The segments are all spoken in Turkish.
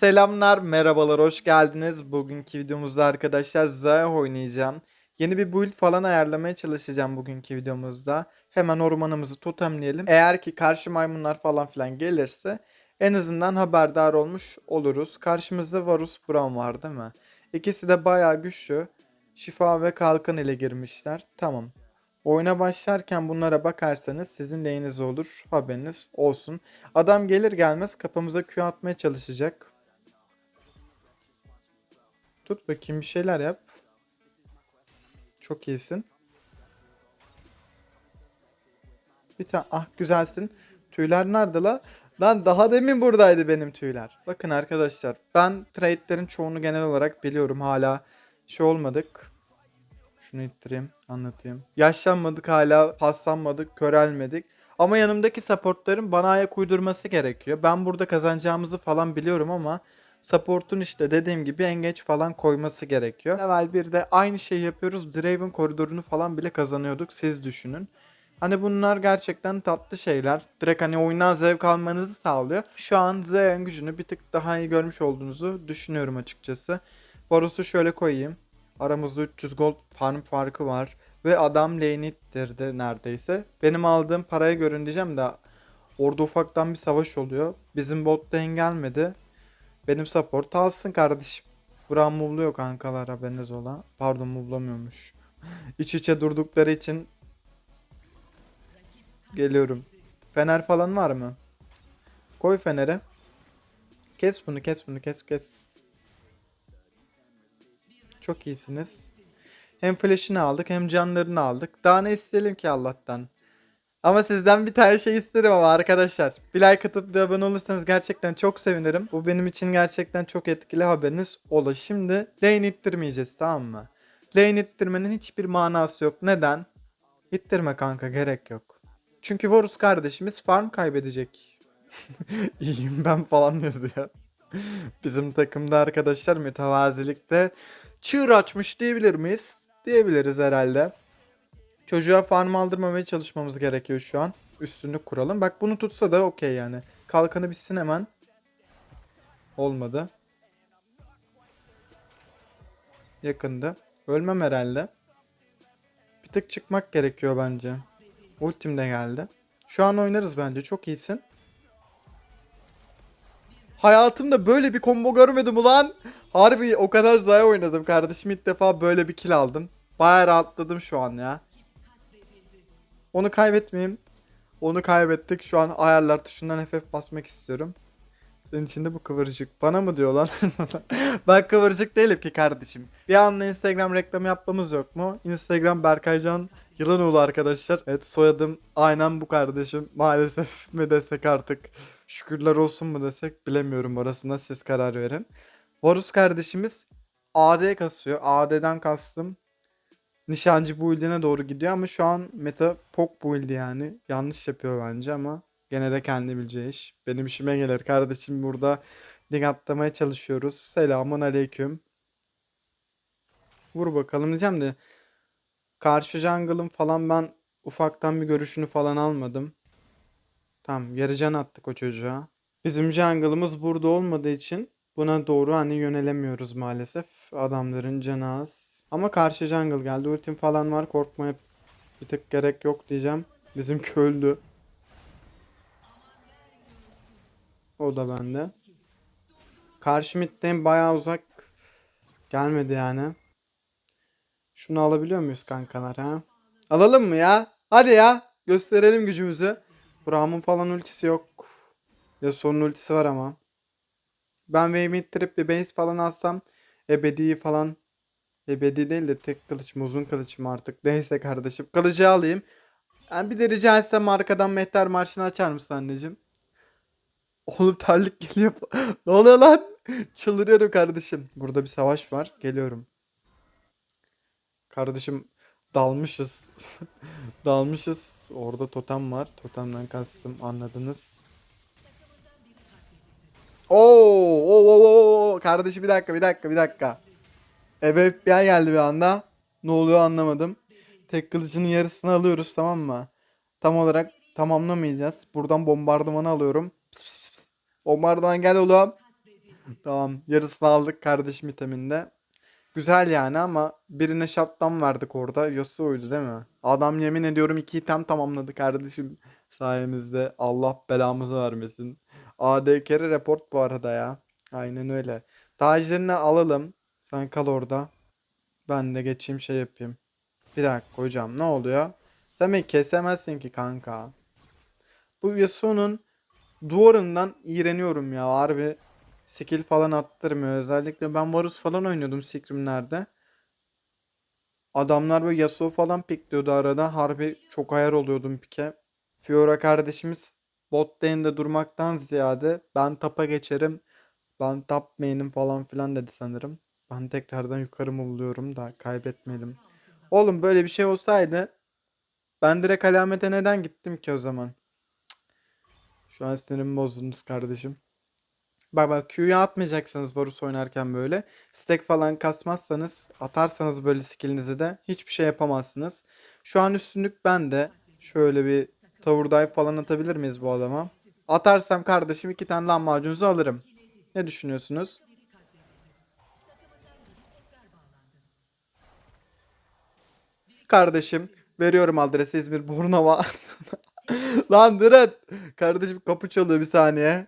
Selamlar, merhabalar, hoş geldiniz. Bugünkü videomuzda arkadaşlar Zaya oynayacağım. Yeni bir build falan ayarlamaya çalışacağım bugünkü videomuzda. Hemen ormanımızı totemleyelim. Eğer ki karşı maymunlar falan filan gelirse en azından haberdar olmuş oluruz. Karşımızda Varus Brown var değil mi? İkisi de bayağı güçlü. Şifa ve kalkan ile girmişler. Tamam. Oyuna başlarken bunlara bakarsanız sizin lehinize olur. Haberiniz olsun. Adam gelir gelmez kafamıza Q atmaya çalışacak. Tut bakayım bir şeyler yap. Çok iyisin. Bir tane ah güzelsin. Tüyler nerede la? Lan daha demin buradaydı benim tüyler. Bakın arkadaşlar ben trade'lerin çoğunu genel olarak biliyorum. Hala şey olmadık. Şunu ittireyim anlatayım. Yaşlanmadık hala paslanmadık körelmedik. Ama yanımdaki supportların bana ayak uydurması gerekiyor. Ben burada kazanacağımızı falan biliyorum ama support'un işte dediğim gibi engeç falan koyması gerekiyor. Level 1'de aynı şeyi yapıyoruz. Draven koridorunu falan bile kazanıyorduk. Siz düşünün. Hani bunlar gerçekten tatlı şeyler. Direkt hani oyundan zevk almanızı sağlıyor. Şu an Z'nin gücünü bir tık daha iyi görmüş olduğunuzu düşünüyorum açıkçası. Varus'u şöyle koyayım. Aramızda 300 gold farm farkı var. Ve adam lane ittirdi neredeyse. Benim aldığım paraya görün de orada ufaktan bir savaş oluyor. Bizim bot lane gelmedi. Benim support alsın kardeşim. Buram muvluyor kankalar haberiniz ola. Pardon muvlamıyormuş. İç içe durdukları için geliyorum. Fener falan var mı? Koy fenere. Kes bunu kes bunu kes kes. Çok iyisiniz. Hem flash'ını aldık hem canlarını aldık. Daha ne isteyelim ki Allah'tan. Ama sizden bir tane şey isterim ama arkadaşlar. Bir like atıp bir abone olursanız gerçekten çok sevinirim. Bu benim için gerçekten çok etkili haberiniz olur. Şimdi lane ittirmeyeceğiz tamam mı? Lane ittirmenin hiçbir manası yok. Neden? İttirme kanka gerek yok. Çünkü Varus kardeşimiz farm kaybedecek. İyiyim ben falan yazıyor. Bizim takımda arkadaşlar mütevazilikte çığır açmış diyebilir miyiz? Diyebiliriz herhalde. Çocuğa farm aldırmamaya çalışmamız gerekiyor şu an. Üstünlük kuralım. Bak bunu tutsa da okey yani. Kalkanı bitsin hemen. Olmadı. Yakındı. Ölmem herhalde. Bir tık çıkmak gerekiyor bence. Ultim de geldi. Şu an oynarız bence. Çok iyisin. Hayatımda böyle bir combo görmedim ulan. Harbi o kadar zaya oynadım kardeşim. ilk defa böyle bir kill aldım. Baya rahatladım şu an ya. Onu kaybetmeyeyim. Onu kaybettik. Şu an ayarlar tuşundan FF basmak istiyorum. Senin için de bu kıvırcık. Bana mı diyor lan? ben kıvırcık değilim ki kardeşim. Bir anda Instagram reklamı yapmamız yok mu? Instagram Berkaycan Yılanoğlu arkadaşlar. Evet soyadım aynen bu kardeşim. Maalesef mi desek artık. Şükürler olsun mu desek bilemiyorum orasına siz karar verin. Varus kardeşimiz AD kasıyor. AD'den kastım nişancı build'ine doğru gidiyor ama şu an meta pok build yani. Yanlış yapıyor bence ama gene de kendi bileceği iş. Benim işime gelir kardeşim burada lig atlamaya çalışıyoruz. Selamun aleyküm. Vur bakalım diyeceğim de karşı jungle'ın falan ben ufaktan bir görüşünü falan almadım. Tamam yarı can attık o çocuğa. Bizim jungle'ımız burada olmadığı için buna doğru hani yönelemiyoruz maalesef. Adamların canı az. Ama karşı jungle geldi. Ultim falan var. Korkmaya bir tık gerek yok diyeceğim. Bizim öldü. O da bende. Karşı midden bayağı uzak. Gelmedi yani. Şunu alabiliyor muyuz kankalar ha? Alalım mı ya? Hadi ya. Gösterelim gücümüzü. Braum'un falan ultisi yok. Ya sonun ultisi var ama. Ben wave'i ittirip bir base falan alsam ebedi falan ebedi değil de tek kılıç mı uzun kılıç mı artık neyse kardeşim kılıcı alayım. Yani bir de rica etsem arkadan mehter marşını açar mısın anneciğim? Oğlum terlik geliyor. ne oluyor lan? Çıldırıyorum kardeşim. Burada bir savaş var. Geliyorum. Kardeşim dalmışız. dalmışız. Orada totem var. Totemden kastım anladınız. Oo, oo, oo, oo. Kardeşim bir dakika, bir dakika, bir dakika. Eve FBI geldi bir anda. Ne oluyor anlamadım. Tek kılıcının yarısını alıyoruz tamam mı? Tam olarak tamamlamayacağız. Buradan bombardımanı alıyorum. Pıs pıs pıs. Bombardıman gel oğlum. Tamam. Yarısını aldık kardeşim iteminde. Güzel yani ama birine shutdown verdik orada. Yasuo'ydu değil mi? Adam yemin ediyorum iki item tamamladı kardeşim sayemizde. Allah belamızı vermesin. AD carry report bu arada ya. Aynen öyle. Taclarını alalım. Sen kal orada. Ben de geçeyim şey yapayım. Bir dakika hocam ne oluyor? Sen beni kesemezsin ki kanka. Bu Yasuo'nun duvarından iğreniyorum ya harbi. Skill falan attırmıyor. Özellikle ben Varus falan oynuyordum Scrim'lerde. Adamlar böyle Yasuo falan pikliyordu arada. Harbi çok ayar oluyordum pike. Fiora kardeşimiz bot lane'de durmaktan ziyade ben tapa geçerim. Ben top main'im falan filan dedi sanırım. Ben tekrardan yukarı buluyorum da kaybetmeyelim. Oğlum böyle bir şey olsaydı ben direkt alamete neden gittim ki o zaman? Şu an sinirimi bozdunuz kardeşim. Bak bak Q'yu atmayacaksınız Varus oynarken böyle. Stack falan kasmazsanız atarsanız böyle skillinizi de hiçbir şey yapamazsınız. Şu an üstünlük bende. Şöyle bir tower dive falan atabilir miyiz bu adama? Atarsam kardeşim iki tane lahmacunuzu alırım. Ne düşünüyorsunuz? Kardeşim veriyorum adresi İzmir Bornova. Lan durun. Kardeşim kapı çalıyor bir saniye.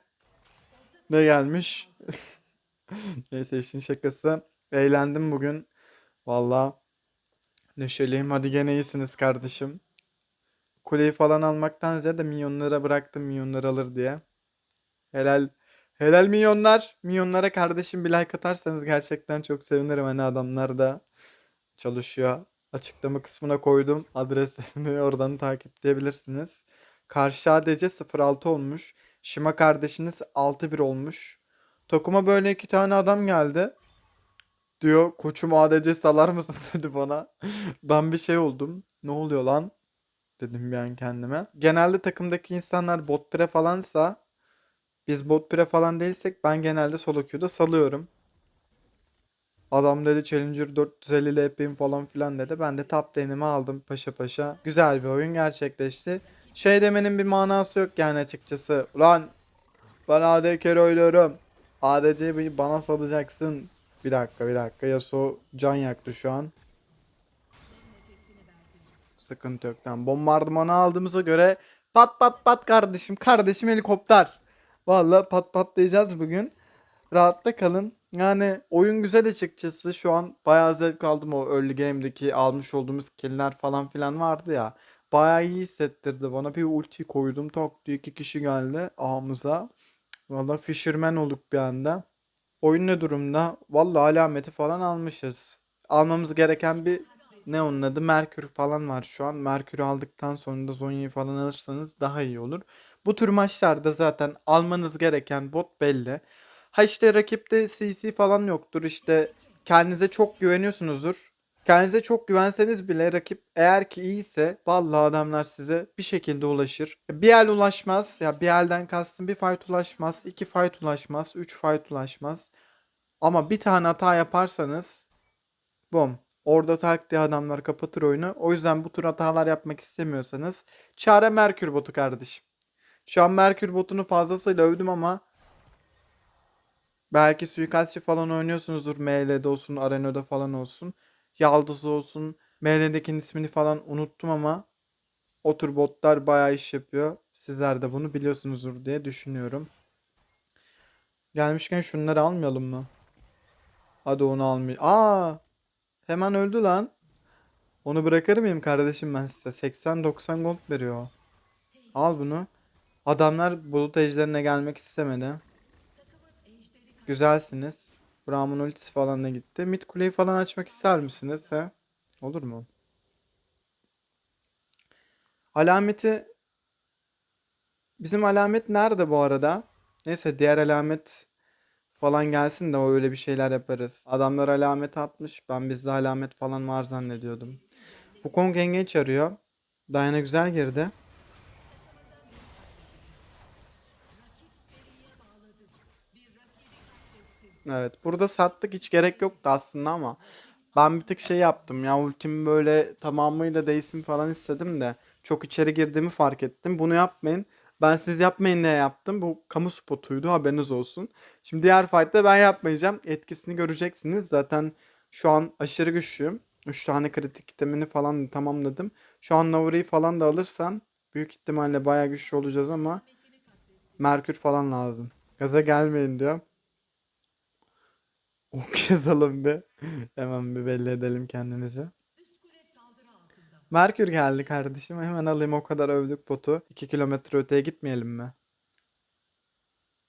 Ne gelmiş? Neyse işin şakası. Eğlendim bugün. Valla neşeliyim. Hadi gene iyisiniz kardeşim. Kuleyi falan almaktan ziyade milyonlara bıraktım milyonları alır diye. Helal. Helal milyonlar. Milyonlara kardeşim bir like atarsanız gerçekten çok sevinirim. Hani adamlar da çalışıyor. Açıklama kısmına koydum. Adreslerini oradan takipleyebilirsiniz. Karşı ADC 06 olmuş. Şima kardeşiniz 6-1 olmuş. Tokuma böyle iki tane adam geldi. Diyor koçum ADC salar mısın dedi bana. Ben bir şey oldum. Ne oluyor lan? Dedim an kendime. Genelde takımdaki insanlar bot pre falansa biz bot pre falan değilsek ben genelde solo queue'da salıyorum. Adam dedi Challenger 450 LP'm falan filan dedi. Ben de top lane'imi aldım paşa paşa. Güzel bir oyun gerçekleşti. Şey demenin bir manası yok yani açıkçası. Ulan ben AD carry oynuyorum. ADC'yi bana salacaksın. Bir dakika bir dakika. Yasuo can yaktı şu an. Sıkıntı yok. Tamam. Bombardımanı aldığımıza göre pat pat pat kardeşim. Kardeşim helikopter. Vallahi pat patlayacağız bugün. Rahatta kalın. Yani oyun güzel açıkçası. Şu an bayağı zevk aldım o early game'deki almış olduğumuz killer falan filan vardı ya. Bayağı iyi hissettirdi bana. Bir ulti koydum. Tok diye iki kişi geldi ağımıza. Valla Fisherman olduk bir anda. Oyun ne durumda? Valla alameti falan almışız. Almamız gereken bir ne onun adı? Merkür falan var şu an. Merkür'ü aldıktan sonra da Zonya'yı falan alırsanız daha iyi olur. Bu tür maçlarda zaten almanız gereken bot belli. Ha işte rakipte CC falan yoktur. İşte kendinize çok güveniyorsunuzdur. Kendinize çok güvenseniz bile rakip eğer ki iyiyse vallahi adamlar size bir şekilde ulaşır. Bir el ulaşmaz. Ya bir elden kastım bir fight ulaşmaz. iki fight ulaşmaz. Üç fight ulaşmaz. Ama bir tane hata yaparsanız bom. Orada tak adamlar kapatır oyunu. O yüzden bu tür hatalar yapmak istemiyorsanız çare Merkür botu kardeşim. Şu an Merkür botunu fazlasıyla övdüm ama belki suikastçı falan oynuyorsunuzdur. ML'de olsun, Arena'da falan olsun. Yaldız olsun. ML'dekinin ismini falan unuttum ama o tür botlar bayağı iş yapıyor. Sizler de bunu biliyorsunuzdur diye düşünüyorum. Gelmişken şunları almayalım mı? Hadi onu almayayım. Aa! Hemen öldü lan. Onu bırakır mıyım kardeşim ben size? 80-90 gold veriyor. Al bunu. Adamlar bulut ejderine gelmek istemedi. Güzelsiniz. Braum'un ultisi falan da gitti. Mid kuleyi falan açmak ister misiniz? He? Olur mu? Alameti Bizim alamet nerede bu arada? Neyse diğer alamet falan gelsin de o öyle bir şeyler yaparız. Adamlar alamet atmış. Ben bizde alamet falan var zannediyordum. Bu Kong yengeç arıyor. Diana güzel girdi. Evet burada sattık hiç gerek yoktu aslında ama ben bir tık şey yaptım ya ultimi böyle tamamıyla değsin falan istedim de çok içeri girdiğimi fark ettim. Bunu yapmayın. Ben siz yapmayın diye yaptım. Bu kamu spotuydu haberiniz olsun. Şimdi diğer fight'ta ben yapmayacağım. Etkisini göreceksiniz. Zaten şu an aşırı güçlüyüm. 3 tane kritik itemini falan tamamladım. Şu an Navri'yi falan da alırsam büyük ihtimalle bayağı güçlü olacağız ama Merkür falan lazım. Gaza gelmeyin diyor. Ok yazalım bir. Hemen bir belli edelim kendimizi. Merkür geldi kardeşim. Hemen alayım o kadar övdük botu. 2 kilometre öteye gitmeyelim mi?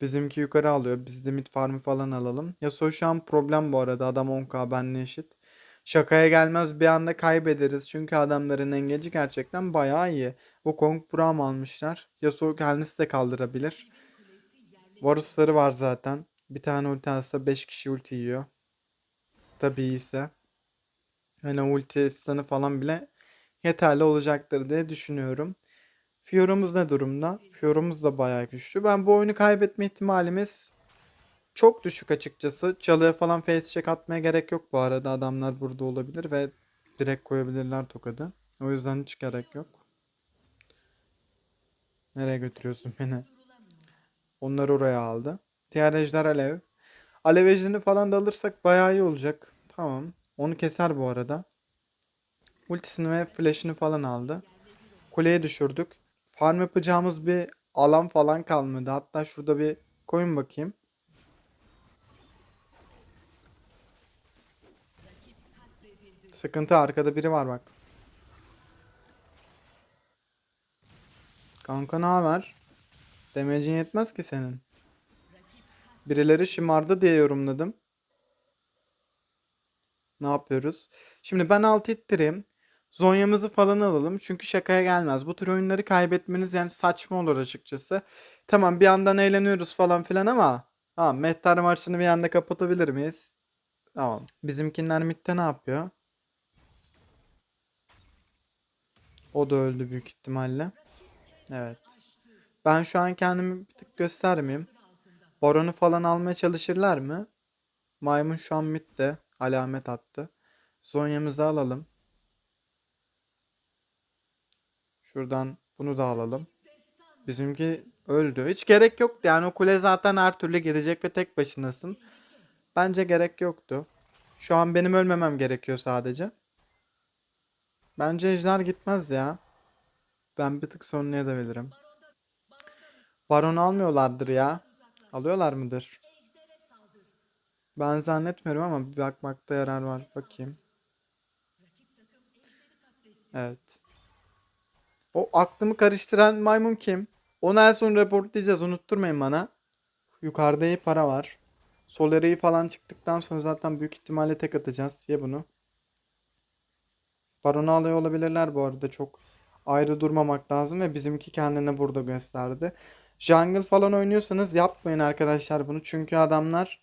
Bizimki yukarı alıyor. Biz de mid farmı falan alalım. Yasuo şu an problem bu arada. Adam 10k benle eşit. Şakaya gelmez bir anda kaybederiz. Çünkü adamların engeci gerçekten bayağı iyi. Bu Kong Braum almışlar. Yasuo kendisi de kaldırabilir. Varusları var zaten. Bir tane ulti alsa 5 kişi ulti yiyor. Tabii iyiyse. Hani ulti stun'ı falan bile yeterli olacaktır diye düşünüyorum. Fiora'mız ne durumda? Fiora'mız da bayağı güçlü. Ben bu oyunu kaybetme ihtimalimiz çok düşük açıkçası. Çalıya falan face check atmaya gerek yok bu arada. Adamlar burada olabilir ve direkt koyabilirler tokadı. O yüzden hiç gerek yok. Nereye götürüyorsun beni? Onlar oraya aldı. Diğer ejder alev. Alev ejderini falan da alırsak bayağı iyi olacak. Tamam. Onu keser bu arada. Ultisini ve flash'ını falan aldı. Kuleye düşürdük. Farm yapacağımız bir alan falan kalmadı. Hatta şurada bir koyun bakayım. Sıkıntı arkada biri var bak. Kanka ne haber? Damage'in yetmez ki senin. Birileri şımardı diye yorumladım. Ne yapıyoruz? Şimdi ben alt ittireyim. Zonya'mızı falan alalım. Çünkü şakaya gelmez. Bu tür oyunları kaybetmeniz yani saçma olur açıkçası. Tamam bir yandan eğleniyoruz falan filan ama tamam Mehter Marşı'nı bir anda kapatabilir miyiz? Tamam. Bizimkinler midde ne yapıyor? O da öldü büyük ihtimalle. Evet. Ben şu an kendimi bir tık göstermeyeyim. Baron'u falan almaya çalışırlar mı? Maymun şu an midde. Alamet attı. Zonya'mızı alalım. Şuradan bunu da alalım. Bizimki öldü. Hiç gerek yoktu. Yani o kule zaten her türlü gelecek ve tek başınasın. Bence gerek yoktu. Şu an benim ölmemem gerekiyor sadece. Bence ejder gitmez ya. Ben bir tık sonlayabilirim. Baron almıyorlardır ya. Alıyorlar mıdır? Ben zannetmiyorum ama bir bakmakta yarar var. Bakayım. Evet. O aklımı karıştıran maymun kim? Onu en son reportlayacağız. Unutturmayın bana. Yukarıda iyi para var. Soleri'yi falan çıktıktan sonra zaten büyük ihtimalle tek atacağız. Ye bunu. Baron'u alıyor olabilirler bu arada. Çok ayrı durmamak lazım ve bizimki kendini burada gösterdi. Jungle falan oynuyorsanız yapmayın arkadaşlar bunu. Çünkü adamlar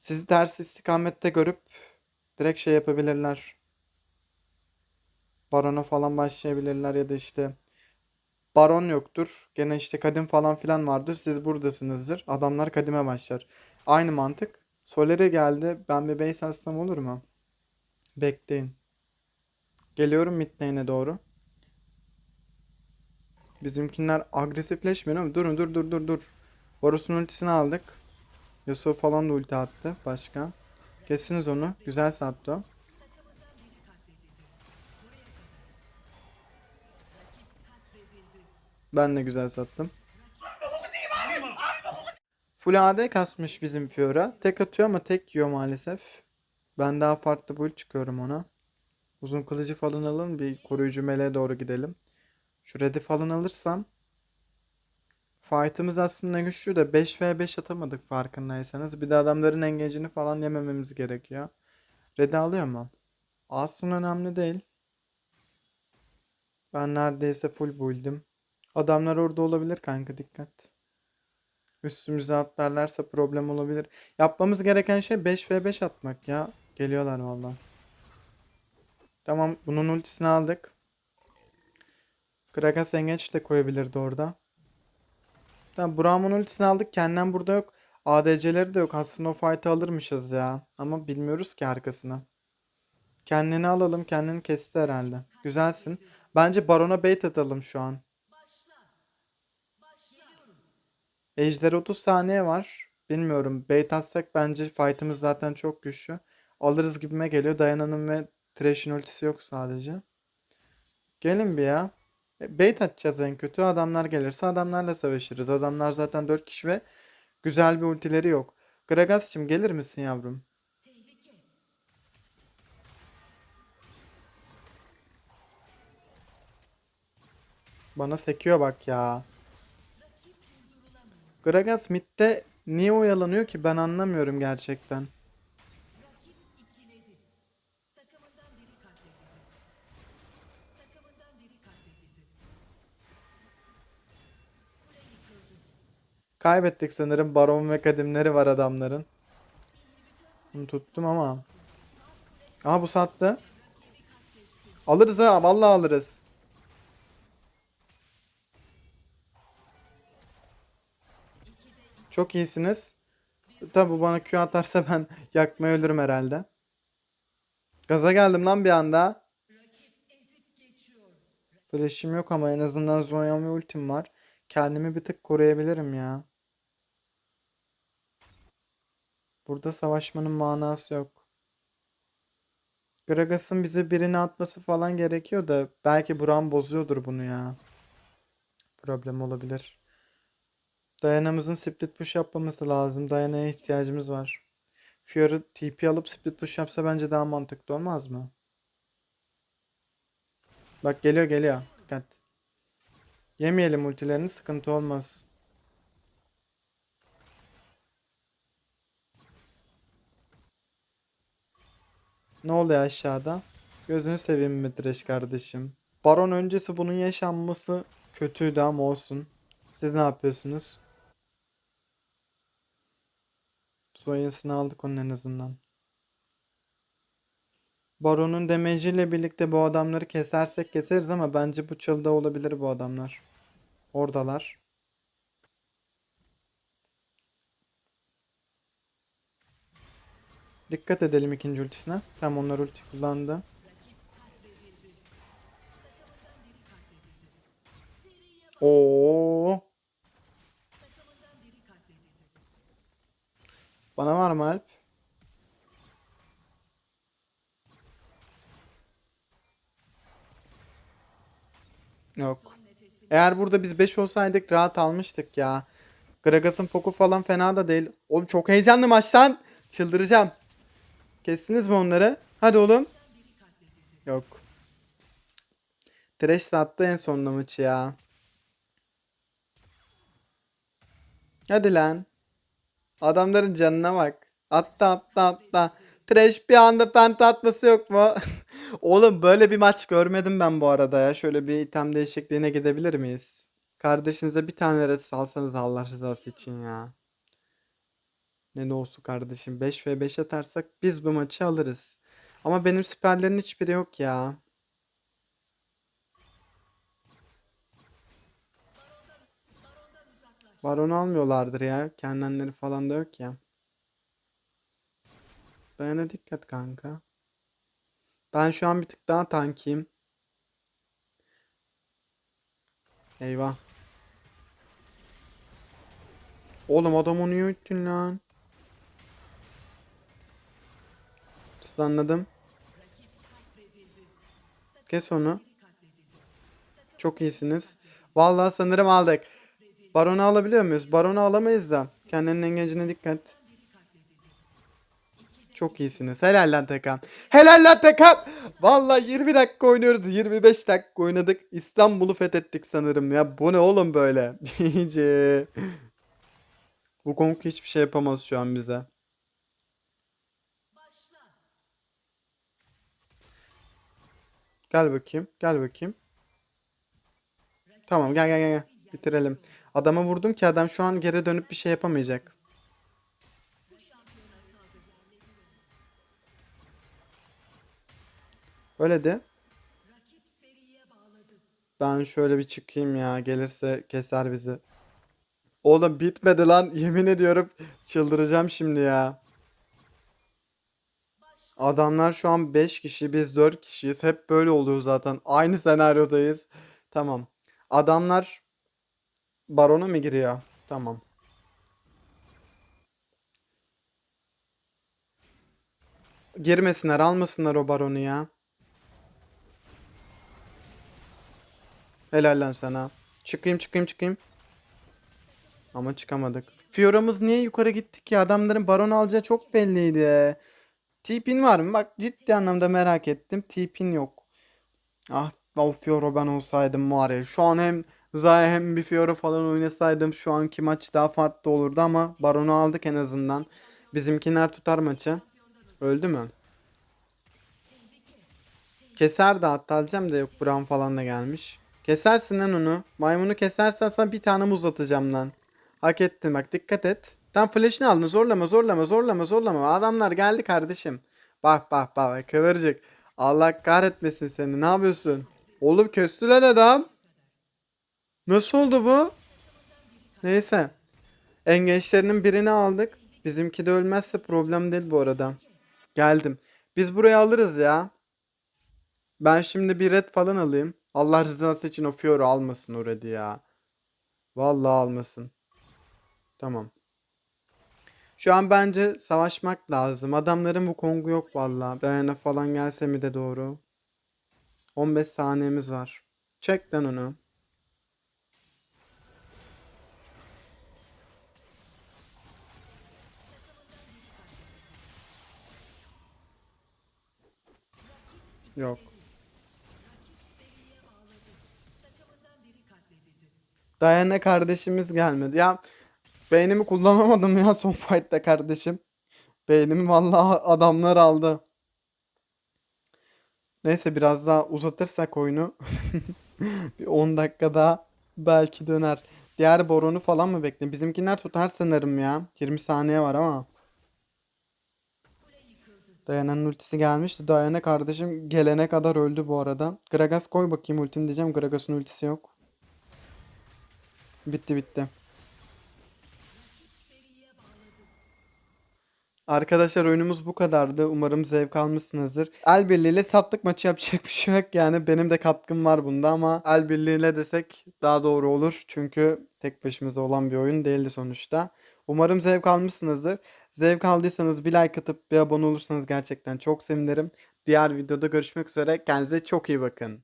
sizi ters istikamette görüp direkt şey yapabilirler. Baron'a falan başlayabilirler ya da işte Baron yoktur. Gene işte kadim falan filan vardır. Siz buradasınızdır. Adamlar kadime başlar. Aynı mantık. Soleri geldi. Ben bir base atsam olur mu? Bekleyin. Geliyorum mid lane'e doğru. Bizimkinler agresifleşmiyor ama durun dur dur dur dur. Varus'un ultisini aldık. Yasuo falan da ulti attı. Başka. Kessiniz onu. Güzel sattı o. Ben de güzel sattım. Full AD kasmış bizim Fiora. Tek atıyor ama tek yiyor maalesef. Ben daha farklı build çıkıyorum ona. Uzun kılıcı falan alın. Bir koruyucu meleğe doğru gidelim. Şu red'i falan alırsam Fight'ımız aslında güçlü de 5v5 atamadık farkındaysanız. Bir de adamların engage'ini falan yemememiz gerekiyor. Red'i alıyor mu? Alsın önemli değil. Ben neredeyse full build'im. Adamlar orada olabilir kanka dikkat. Üstümüze atlarlarsa problem olabilir. Yapmamız gereken şey 5v5 atmak ya. Geliyorlar vallahi. Tamam bunun ultisini aldık. Gragas Engeç de koyabilirdi orada. Tamam Braum'un ultisini aldık. Kendinden burada yok. ADC'leri de yok. Aslında o fight'ı alırmışız ya. Ama bilmiyoruz ki arkasını. Kendini alalım. Kendini kesti herhalde. Güzelsin. Bence Baron'a bait atalım şu an. Ejder 30 saniye var. Bilmiyorum. Bait atsak bence fight'ımız zaten çok güçlü. Alırız gibime geliyor. Dayana'nın ve Thresh'in ultisi yok sadece. Gelin bir ya. E, Bait atacağız en kötü. Adamlar gelirse adamlarla savaşırız. Adamlar zaten 4 kişi ve güzel bir ultileri yok. Gragas'cığım gelir misin yavrum? Bana sekiyor bak ya. Gragas midde niye oyalanıyor ki ben anlamıyorum gerçekten. Kaybettik sanırım. Baron ve kadimleri var adamların. Bunu tuttum ama. Aha bu sattı. Alırız ha. Vallahi alırız. Çok iyisiniz. Tabi bu bana Q atarsa ben yakmaya ölürüm herhalde. Gaza geldim lan bir anda. Flash'im yok ama en azından Zonya'm ve ultim var. Kendimi bir tık koruyabilirim ya. Burada savaşmanın manası yok. Gragas'ın bize birini atması falan gerekiyor da belki Buran bozuyordur bunu ya. Problem olabilir. Dayana'mızın split push yapmaması lazım. Dayana'ya ihtiyacımız var. Fiora TP alıp split push yapsa bence daha mantıklı olmaz mı? Bak geliyor geliyor. Dikkat. Yemeyelim ultilerini sıkıntı olmaz. Ne oluyor aşağıda? Gözünü seveyim mi Thresh kardeşim? Baron öncesi bunun yaşanması kötüydü ama olsun. Siz ne yapıyorsunuz? Zoya'sını aldık onun en azından. Baron'un damage'iyle birlikte bu adamları kesersek keseriz ama bence bu çalıda olabilir bu adamlar. Oradalar. Dikkat edelim ikinci ultisine. Tam onlar ulti kullandı. Oo. Bana var mı Alp? Yok. Eğer burada biz 5 olsaydık rahat almıştık ya. Gragas'ın poku falan fena da değil. Oğlum çok heyecanlı maçtan. Çıldıracağım. Kestiniz mi onları? Hadi oğlum. Yok. Thresh sattı en sonunda maçı ya. Hadi lan. Adamların canına bak. Atla atla atla. Trash bir anda penta atması yok mu? Oğlum böyle bir maç görmedim ben bu arada ya. Şöyle bir item değişikliğine gidebilir miyiz? Kardeşinize bir tane red salsanız Allah rızası için ya. Ne de olsun kardeşim. 5 ve 5 atarsak biz bu maçı alırız. Ama benim siperlerin hiçbiri yok ya. Baron almıyorlardır ya. Kendileri falan da yok ya. Dayana dikkat kanka. Ben şu an bir tık daha tankiyim. Eyvah. Oğlum adamı niye üttün lan? Anladım. Kes onu. Çok iyisiniz. Vallahi sanırım aldık. Baron'u alabiliyor muyuz? Baron'u alamayız da. Kendinin engencine dikkat. Çok iyisiniz. Helal lan Tekam. Helal lan Tekam. Vallahi 20 dakika oynuyoruz. 25 dakika oynadık. İstanbul'u fethettik sanırım ya. Bu ne oğlum böyle? İyice. Bu Kong hiçbir şey yapamaz şu an bize. Gel bakayım. Gel bakayım. Tamam gel gel gel. Bitirelim. Adama vurdum ki adam şu an geri dönüp bir şey yapamayacak. Öyle de. Ben şöyle bir çıkayım ya. Gelirse keser bizi. Oğlum bitmedi lan. Yemin ediyorum çıldıracağım şimdi ya. Adamlar şu an 5 kişi biz 4 kişiyiz. Hep böyle oluyor zaten. Aynı senaryodayız. Tamam. Adamlar barona mı giriyor? Tamam. Girmesinler almasınlar o baronu ya. Helal lan sana. Çıkayım çıkayım çıkayım. Ama çıkamadık. Fiora'mız niye yukarı gittik ya? Adamların baron alacağı çok belliydi. Tipin var mı? Bak ciddi anlamda merak ettim. Tipin yok. Ah o Fiora ben olsaydım var ya. Şu an hem Zaya hem bir Fiora falan oynasaydım şu anki maç daha farklı olurdu ama baronu aldık en azından. Bizimkiler tutar maçı. Öldü mü? Keser de hatta alacağım da yok Brown falan da gelmiş. Kesersin lan onu. Maymunu kesersen sana bir tane muz lan. Hak ettin bak dikkat et. Tam flash'ını aldın zorlama zorlama zorlama zorlama. Adamlar geldi kardeşim. Bak bak bak kıvırcık. Allah kahretmesin seni ne yapıyorsun? Oğlum köstü lan adam. Nasıl oldu bu? Neyse. Engeçlerinin birini aldık. Bizimki de ölmezse problem değil bu arada. Geldim. Biz burayı alırız ya. Ben şimdi bir red falan alayım. Allah rızası için o Fiora almasın o red'i ya. Vallahi almasın. Tamam. Şu an bence savaşmak lazım. Adamların bu kongu yok vallahi. Bayana falan gelse mi de doğru. 15 saniyemiz var. Çek lan onu. Yok. Dayana kardeşimiz gelmedi. Ya beynimi kullanamadım ya son fight'ta kardeşim. Beynimi vallahi adamlar aldı. Neyse biraz daha uzatırsak oyunu bir 10 dakika daha belki döner. Diğer boronu falan mı bekle? Bizimkiler tutar sanırım ya. 20 saniye var ama. Dayana'nın ultisi gelmişti. Dayana kardeşim gelene kadar öldü bu arada. Gragas koy bakayım ultini diyeceğim. Gragas'ın ultisi yok. Bitti bitti. Arkadaşlar oyunumuz bu kadardı. Umarım zevk almışsınızdır. El birliğiyle sattık maçı yapacak bir şey yok. Yani benim de katkım var bunda ama el birliğiyle desek daha doğru olur. Çünkü tek başımıza olan bir oyun değildi sonuçta. Umarım zevk almışsınızdır. Zevk aldıysanız bir like atıp bir abone olursanız gerçekten çok sevinirim. Diğer videoda görüşmek üzere. Kendinize çok iyi bakın.